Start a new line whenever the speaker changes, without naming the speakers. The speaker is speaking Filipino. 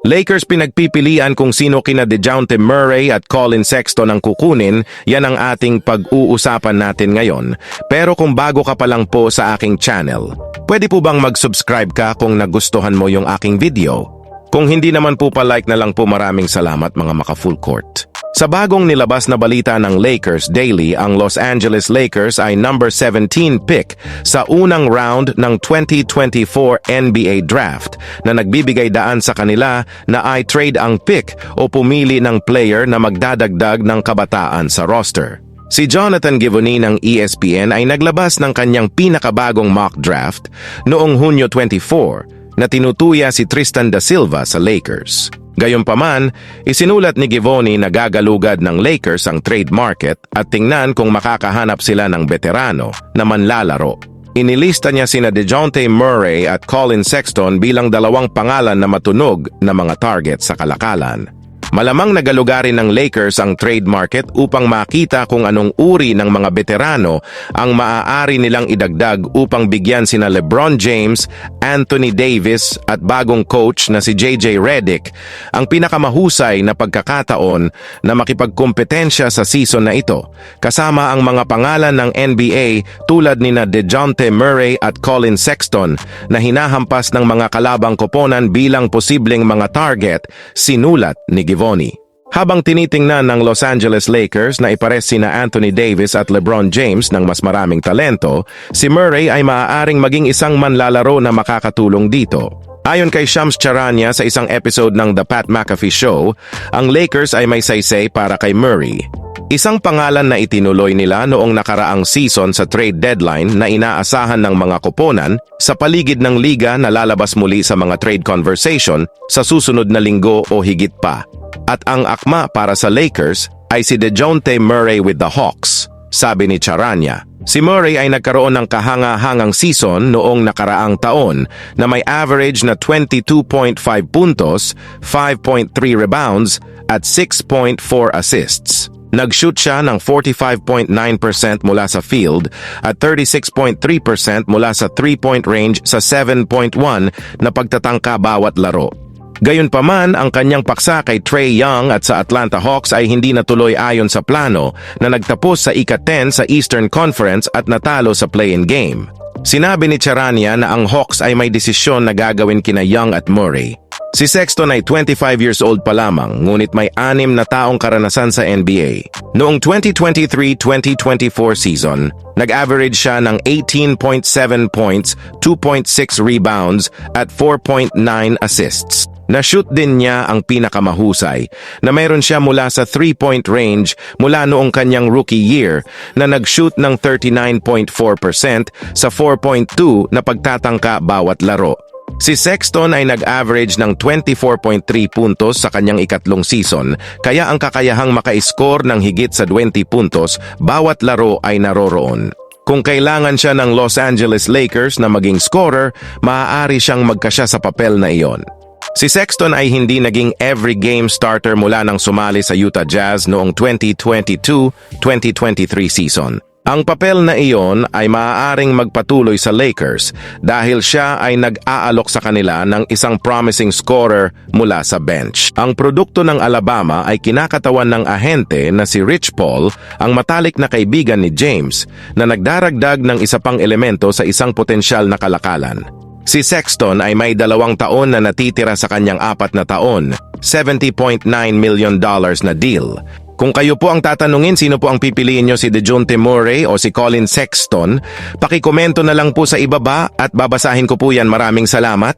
Lakers pinagpipilian kung sino kina DeJounte Murray at Colin Sexton ang kukunin, yan ang ating pag-uusapan natin ngayon. Pero kung bago ka pa lang po sa aking channel, pwede po bang mag-subscribe ka kung nagustuhan mo yung aking video? Kung hindi naman po pa-like na lang po maraming salamat mga maka-full court. Sa bagong nilabas na balita ng Lakers Daily, ang Los Angeles Lakers ay number 17 pick sa unang round ng 2024 NBA Draft na nagbibigay daan sa kanila na ay trade ang pick o pumili ng player na magdadagdag ng kabataan sa roster. Si Jonathan Givony ng ESPN ay naglabas ng kanyang pinakabagong mock draft noong Hunyo 24 na tinutuya si Tristan da Silva sa Lakers. Gayunpaman, isinulat ni Givony na gagalugad ng Lakers ang trade market at tingnan kung makakahanap sila ng veterano na manlalaro. Inilista niya sina DeJounte Murray at Colin Sexton bilang dalawang pangalan na matunog na mga target sa kalakalan. Malamang nagalugarin ng Lakers ang trade market upang makita kung anong uri ng mga veterano ang maaari nilang idagdag upang bigyan sina LeBron James, Anthony Davis at bagong coach na si JJ Redick. Ang pinakamahusay na pagkakataon na makipagkompetensya sa season na ito kasama ang mga pangalan ng NBA tulad ni na DeJounte Murray at Colin Sexton na hinahampas ng mga kalabang koponan bilang posibleng mga target sinulat ni Givony. Habang tinitingnan ng Los Angeles Lakers na ipares sina Anthony Davis at LeBron James ng mas maraming talento, si Murray ay maaaring maging isang manlalaro na makakatulong dito. Ayon kay Shams Charania sa isang episode ng The Pat McAfee Show, ang Lakers ay may saysay para kay Murray. Isang pangalan na itinuloy nila noong nakaraang season sa trade deadline na inaasahan ng mga koponan sa paligid ng liga na lalabas muli sa mga trade conversation sa susunod na linggo o higit pa. At ang akma para sa Lakers ay si DeJounte Murray with the Hawks, sabi ni Charania. Si Murray ay nagkaroon ng kahanga-hangang season noong nakaraang taon na may average na 22.5 puntos, 5.3 rebounds at 6.4 assists. Nag-shoot siya ng 45.9% mula sa field at 36.3% mula sa 3-point range sa 7.1 na pagtatangka bawat laro. Gayunpaman, ang kanyang paksa kay Trey Young at sa Atlanta Hawks ay hindi natuloy ayon sa plano na nagtapos sa ika-10 sa Eastern Conference at natalo sa play-in game. Sinabi ni Charania na ang Hawks ay may desisyon na gagawin kina Young at Murray. Si Sexton ay 25 years old pa lamang ngunit may anim na taong karanasan sa NBA. Noong 2023-2024 season, nag-average siya ng 18.7 points, 2.6 rebounds at 4.9 assists. Na-shoot din niya ang pinakamahusay na mayroon siya mula sa 3-point range mula noong kanyang rookie year na nag-shoot ng 39.4% sa 4.2 na pagtatangka bawat laro. Si Sexton ay nag-average ng 24.3 puntos sa kanyang ikatlong season, kaya ang kakayahang maka-score ng higit sa 20 puntos bawat laro ay naroroon. Kung kailangan siya ng Los Angeles Lakers na maging scorer, maaari siyang magkasya sa papel na iyon. Si Sexton ay hindi naging every game starter mula nang sumali sa Utah Jazz noong 2022-2023 season. Ang papel na iyon ay maaaring magpatuloy sa Lakers dahil siya ay nag-aalok sa kanila ng isang promising scorer mula sa bench. Ang produkto ng Alabama ay kinakatawan ng ahente na si Rich Paul, ang matalik na kaibigan ni James, na nagdaragdag ng isa pang elemento sa isang potensyal na kalakalan. Si Sexton ay may dalawang taon na natitira sa kanyang apat na taon, $70.9 million dollars na deal. Kung kayo po ang tatanungin sino po ang pipiliin nyo si DeJounte Murray o si Colin Sexton, pakikomento na lang po sa ibaba at babasahin ko po yan. Maraming salamat.